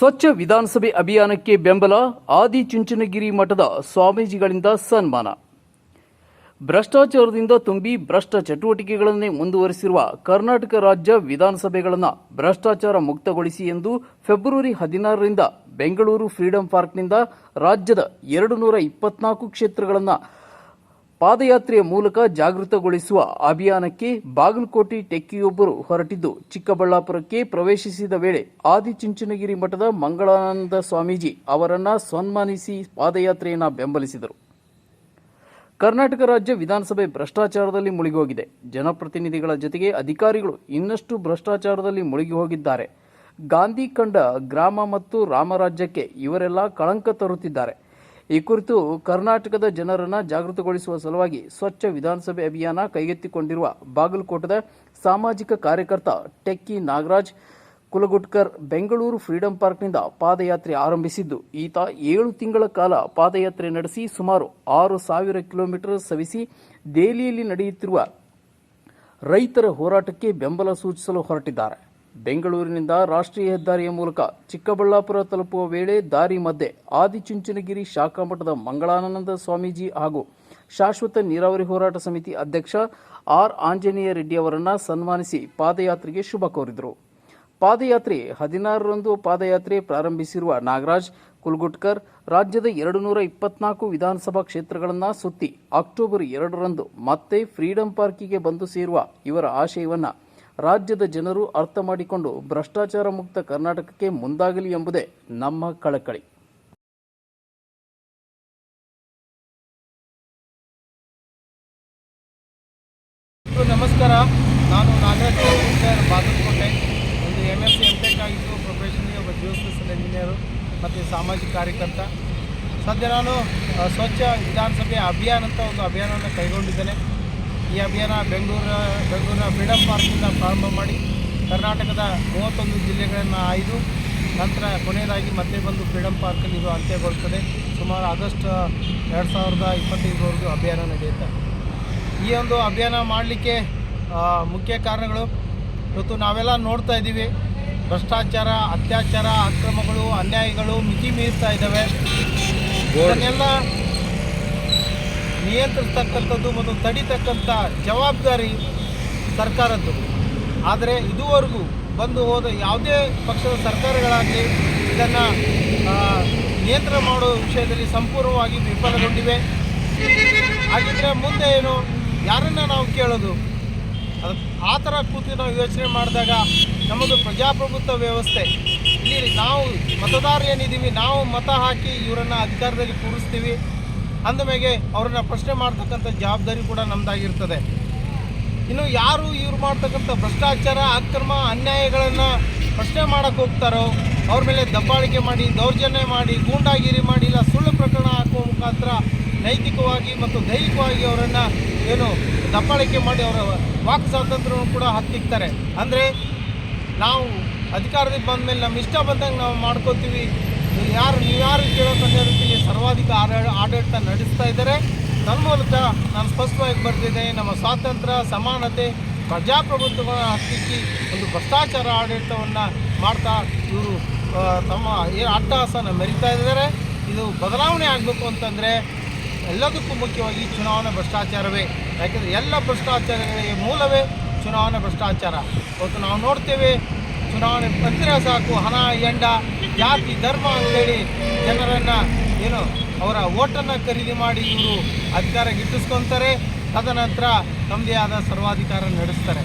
ಸ್ವಚ್ಛ ವಿಧಾನಸಭೆ ಅಭಿಯಾನಕ್ಕೆ ಬೆಂಬಲ ಆದಿಚುಂಚನಗಿರಿ ಮಠದ ಸ್ವಾಮೀಜಿಗಳಿಂದ ಸನ್ಮಾನ. ಭ್ರಷ್ಟಾಚಾರದಿಂದ ತುಂಬಿ ಭ್ರಷ್ಟ ಚಟುವಟಿಕೆಗಳನ್ನೇ ಮುಂದುವರಿಸಿರುವ ಕರ್ನಾಟಕ ರಾಜ್ಯ ವಿಧಾನಸಭೆಗಳನ್ನು ಭ್ರಷ್ಟಾಚಾರ ಮುಕ್ತಗೊಳಿಸಿ ಎಂದು ಫೆಬ್ರವರಿ ಹದಿನಾರರಿಂದ ಬೆಂಗಳೂರು ಫ್ರೀಡಂ ಪಾರ್ಕ್ನಿಂದ ರಾಜ್ಯದ ಎರಡು ನೂರ ಇಪ್ಪತ್ನಾಲ್ಕು ಕ್ಷೇತ್ರಗಳನ್ನು ಪಾದಯಾತ್ರೆಯ ಮೂಲಕ ಜಾಗೃತಗೊಳಿಸುವ ಅಭಿಯಾನಕ್ಕೆ ಬಾಗಲಕೋಟೆ ಟೆಕ್ಕಿಯೊಬ್ಬರು ಹೊರಟಿದ್ದು, ಚಿಕ್ಕಬಳ್ಳಾಪುರಕ್ಕೆ ಪ್ರವೇಶಿಸಿದ ವೇಳೆ ಆದಿಚುಂಚನಗಿರಿ ಮಠದ ಮಂಗಳಾನಂದ ಸ್ವಾಮೀಜಿ ಅವರನ್ನ ಸನ್ಮಾನಿಸಿ ಪಾದಯಾತ್ರೆಯನ್ನ ಬೆಂಬಲಿಸಿದರು. ಕರ್ನಾಟಕ ರಾಜ್ಯ ವಿಧಾನಸಭೆ ಭ್ರಷ್ಟಾಚಾರದಲ್ಲಿ ಮುಳುಗಿ ಹೋಗಿದೆ ಜನಪ್ರತಿನಿಧಿಗಳ ಜೊತೆಗೆ ಅಧಿಕಾರಿಗಳು ಇನ್ನಷ್ಟು ಭ್ರಷ್ಟಾಚಾರದಲ್ಲಿ ಮುಳುಗಿ ಹೋಗಿದ್ದಾರೆ ಗಾಂಧಿ ಕಂಡ ಗ್ರಾಮ ಮತ್ತು ರಾಮರಾಜ್ಯಕ್ಕೆ ಇವರೆಲ್ಲ ಕಳಂಕ ತರುತ್ತಿದ್ದಾರೆ. ಈ ಕುರಿತು ಕರ್ನಾಟಕದ ಜನರನ್ನು ಜಾಗೃತಗೊಳಿಸುವ ಸಲುವಾಗಿ ಸ್ವಚ್ಛ ವಿಧಾನಸಭೆ ಅಭಿಯಾನ ಕೈಗೆತ್ತಿಕೊಂಡಿರುವ ಬಾಗಲಕೋಟದ ಸಾಮಾಜಿಕ ಕಾರ್ಯಕರ್ತ ಟೆಕ್ಕಿ ನಾಗರಾಜ್, ಕುಲಗುಟ್ಕರ್ ಬೆಂಗಳೂರು ಫ್ರೀಡಂ ಪಾರ್ಕ್ನಿಂದ ಪಾದಯಾತ್ರೆ ಆರಂಭಿಸಿದ್ದು. ಈತ ಏಳು ತಿಂಗಳ ಕಾಲ ಪಾದಯಾತ್ರೆ ನಡೆಸಿ ಸುಮಾರು ಆರು ಸಾವಿರ ಕಿಲೋಮೀಟರ್ ಸವಿಸಿ ದೆಹಲಿಯಲ್ಲಿ ನಡೆಯುತ್ತಿರುವ ರೈತರ ಹೋರಾಟಕ್ಕೆ ಬೆಂಬಲ ಸೂಚಿಸಲು ಹೊರಟಿದ್ದಾರೆ. ಬೆಂಗಳೂರಿನಿಂದ ರಾಷ್ಟ್ರೀಯ ಹೆದ್ದಾರಿಯ ಮೂಲಕ ಚಿಕ್ಕಬಳ್ಳಾಪುರ ತಲುಪುವ ವೇಳೆ ದಾರಿ ಮಧ್ಯೆ ಆದಿಚುಂಚನಗಿರಿ ಶಾಖಾ ಮಠದ ಮಂಗಳಾನಂದ ಸ್ವಾಮೀಜಿ ಹಾಗೂ ಶಾಶ್ವತ ನೀರಾವರಿ ಹೋರಾಟ ಸಮಿತಿ ಅಧ್ಯಕ್ಷ ಆರ್ ಆಂಜನೇಯ ರೆಡ್ಡಿ ಅವರನ್ನು ಸನ್ಮಾನಿಸಿ ಪಾದಯಾತ್ರೆಗೆ ಶುಭ ಕೋರಿದರು. ಪಾದಯಾತ್ರೆ ಹದಿನಾರರಂದು ಪಾದಯಾತ್ರೆ ಪ್ರಾರಂಭಿಸಿರುವ ನಾಗರಾಜ್, ಕುಲ್ಗುಟ್ಕರ್ ರಾಜ್ಯದ ಎರಡು ನೂರ ಇಪ್ಪತ್ನಾಲ್ಕು ವಿಧಾನಸಭಾ ಕ್ಷೇತ್ರಗಳನ್ನು ಸುತ್ತಿ ಅಕ್ಟೋಬರ್ ಎರಡರಂದು ಮತ್ತೆ ಫ್ರೀಡಂ ಪಾರ್ಕಿಗೆ ಬಂದು ಸೇರುವ ಇವರ ಆಶಯವನ್ನ ರಾಜ್ಯದ ಜನರು ಅರ್ಥ ಮಾಡಿಕೊಂಡು ಭ್ರಷ್ಟಾಚಾರ ಮುಕ್ತ ಕರ್ನಾಟಕಕ್ಕೆ ಮುಂದಾಗಲಿ ಎಂಬುದೇ ನಮ್ಮ ಕಳಕಳಿ. ನಮಸ್ಕಾರ. ನಾನು ನಾಗರಾಜ್ ಬಾಗಲಕೋಟೆ. ಒಂದು M S C M tech ಆಗಿದ್ದು ಪ್ರೊಫೆಷನಲಿ ಒಬ್ಬ ಜಿಯೋಸ್ಪೇಷಲ್ ಇಂಜಿನಿಯರು ಮತ್ತು ಸಾಮಾಜಿಕ ಕಾರ್ಯಕರ್ತ. ಸದ್ಯ ನಾನು ಸ್ವಚ್ಛ ವಿಧಾನಸಭೆ ಅಭಿಯಾನ ಅಂತ ಒಂದು ಅಭಿಯಾನವನ್ನು ಕೈಗೊಂಡಿದ್ದೇನೆ. ಈ ಅಭಿಯಾನ ಬೆಂಗಳೂರು ಬೆಂಗಳೂರಿನ ಫ್ರೀಡಮ್ ಪಾರ್ಕಿಂದ ಪ್ರಾರಂಭ ಮಾಡಿ ಕರ್ನಾಟಕದ ಮೂವತ್ತೊಂದು ಜಿಲ್ಲೆಗಳನ್ನು ಆಯ್ದು ನಂತರ ಕೊನೆಯದಾಗಿ ಮತ್ತೆ ಬಂದು ಫ್ರೀಡಮ್ ಪಾರ್ಕಲ್ಲಿ ಇದು ಅಂತ್ಯಗೊಳ್ತದೆ. ಸುಮಾರು ಆಗಸ್ಟ್ ಎರಡು ಸಾವಿರದ ಇಪ್ಪತ್ತೈದರವರೆಗೂ ಅಭಿಯಾನ ನಡೆಯುತ್ತೆ. ಈ ಒಂದು ಅಭಿಯಾನ ಮಾಡಲಿಕ್ಕೆ ಮುಖ್ಯ ಕಾರಣಗಳು ಇವತ್ತು ನಾವೆಲ್ಲ ನೋಡ್ತಾ ಇದ್ದೀವಿ. ಭ್ರಷ್ಟಾಚಾರ ಅತ್ಯಾಚಾರ ಅಕ್ರಮಗಳು ಅನ್ಯಾಯಗಳು ಮಿತಿ ಮೀರ್ತಾ ಇದ್ದಾವೆ. ಇದನ್ನೆಲ್ಲ ನಿಯಂತ್ರಿಸ್ತಕ್ಕಂಥದ್ದು ಮತ್ತು ತಡಿತಕ್ಕಂಥ ಜವಾಬ್ದಾರಿ ಸರ್ಕಾರದ್ದು. ಆದರೆ ಇದುವರೆಗೂ ಬಂದು ಹೋದ ಯಾವುದೇ ಪಕ್ಷದ ಸರ್ಕಾರಗಳಾಗಲಿ, ಇದನ್ನು ನಿಯಂತ್ರಣ ಮಾಡೋ ವಿಷಯದಲ್ಲಿ ಸಂಪೂರ್ಣವಾಗಿ ವಿಫಲಗೊಂಡಿವೆ. ಹಾಗಿದ್ರೆ ಮುಂದೆ ಏನು, ಯಾರನ್ನ ನಾವು ಕೇಳೋದು? ಅದು ಆ ಥರ ಕೂತು ನಾವು ಯೋಚನೆ ಮಾಡಿದಾಗ ನಮ್ಮದು ಪ್ರಜಾಪ್ರಭುತ್ವ ವ್ಯವಸ್ಥೆ. ಇಲ್ಲಿ ನಾವು ಮತದಾರರು ಏನಿದ್ದೀವಿ ನಾವು ಮತ ಹಾಕಿ ಇವರನ್ನು ಅಧಿಕಾರದಲ್ಲಿ ಕೂರಿಸ್ತೀವಿ. ಅಂದಮೇಲೆ ಅವ್ರನ್ನ ಪ್ರಶ್ನೆ ಮಾಡ್ತಕ್ಕಂಥ ಜವಾಬ್ದಾರಿ ಕೂಡ ನಮ್ಮದಾಗಿರ್ತದೆ ಇನ್ನು ಯಾರು ಇವ್ರು ಮಾಡ್ತಕ್ಕಂಥ ಭ್ರಷ್ಟಾಚಾರ, ಅಕ್ರಮ ಅನ್ಯಾಯಗಳನ್ನು ಪ್ರಶ್ನೆ ಮಾಡಕ್ಕೆ ಹೋಗ್ತಾರೋ, ಅವ್ರ ಮೇಲೆ ದಬ್ಬಾಳಿಕೆ ಮಾಡಿ, ದೌರ್ಜನ್ಯ ಮಾಡಿ, ಗೂಂಡಾಗಿರಿ ಮಾಡಿ, ಇಲ್ಲ ಸುಳ್ಳು ಪ್ರಕರಣ ಹಾಕುವ ಮುಖಾಂತರ ನೈತಿಕವಾಗಿ ಮತ್ತು ದೈಹಿಕವಾಗಿ ಅವರನ್ನು ಏನು ದಬ್ಬಾಳಿಕೆ ಮಾಡಿ ಅವರ ವಾಕ್ ಸ್ವಾತಂತ್ರ್ಯವನ್ನು ಕೂಡ ಹತ್ತಿಕ್ತಾರೆ. ಅಂದರೆ ನಾವು ಅಧಿಕಾರದಲ್ಲಿ ಬಂದ ಮೇಲೆ ನಮ್ಮ ಇಷ್ಟ ಬಂದಂಗೆ ನಾವು ಮಾಡ್ಕೋತೀವಿ ಯಾರು ನೀವು ಯಾರು ಕೇಳೋಕ್ಕಂತ ರೀತಿಯಲ್ಲಿ ಸರ್ವಾಧಿಕ ಆಡ- ಆಡಳಿತ ನಡೆಸ್ತಾ ಇದ್ದಾರೆ. ತನ್ಮೂಲಕ ನಾನು ಸ್ಪಷ್ಟವಾಗಿ ಬರ್ತಿದ್ದೆ ನಮ್ಮ ಸ್ವಾತಂತ್ರ್ಯ, ಸಮಾನತೆ, ಪ್ರಜಾಪ್ರಭುತ್ವಗಳ ಹತ್ತಿಕ್ಕಿ ಒಂದು ಭ್ರಷ್ಟಾಚಾರ ಆಡಳಿತವನ್ನು ಮಾಡ್ತಾ ಇವರು ತಮ್ಮ ಅಟ್ಟಹಾಸನ ಮೆರಿತಾ ಇದ್ದಾರೆ. ಇದು ಬದಲಾವಣೆ ಆಗಬೇಕು ಅಂತಂದರೆ ಎಲ್ಲದಕ್ಕೂ ಮುಖ್ಯವಾಗಿ ಚುನಾವಣಾ ಭ್ರಷ್ಟಾಚಾರವೇ. ಯಾಕೆಂದರೆ ಎಲ್ಲ ಭ್ರಷ್ಟಾಚಾರಗಳಿಗೆ ಮೂಲವೇ ಚುನಾವಣಾ ಭ್ರಷ್ಟಾಚಾರ. ಇವತ್ತು ನಾವು ನೋಡ್ತೇವೆ ಚುನಾವಣೆ ಬಂದರೆ ಸಾಕು, ಹಣ, ಎಂಡ, ಜಾತಿ, ಧರ್ಮ ಅಂತೇಳಿ ಜನರನ್ನು ಏನು ಅವರ ಓಟನ್ನು ಖರೀದಿ ಮಾಡಿ ಇವರು ಅಧಿಕಾರ ಗಿಟ್ಟಿಸ್ಕೊತಾರೆ ತದನಂತರ ತಮ್ಮದೇ ಆದ ಸರ್ವಾಧಿಕಾರ ನಡೆಸ್ತಾರೆ.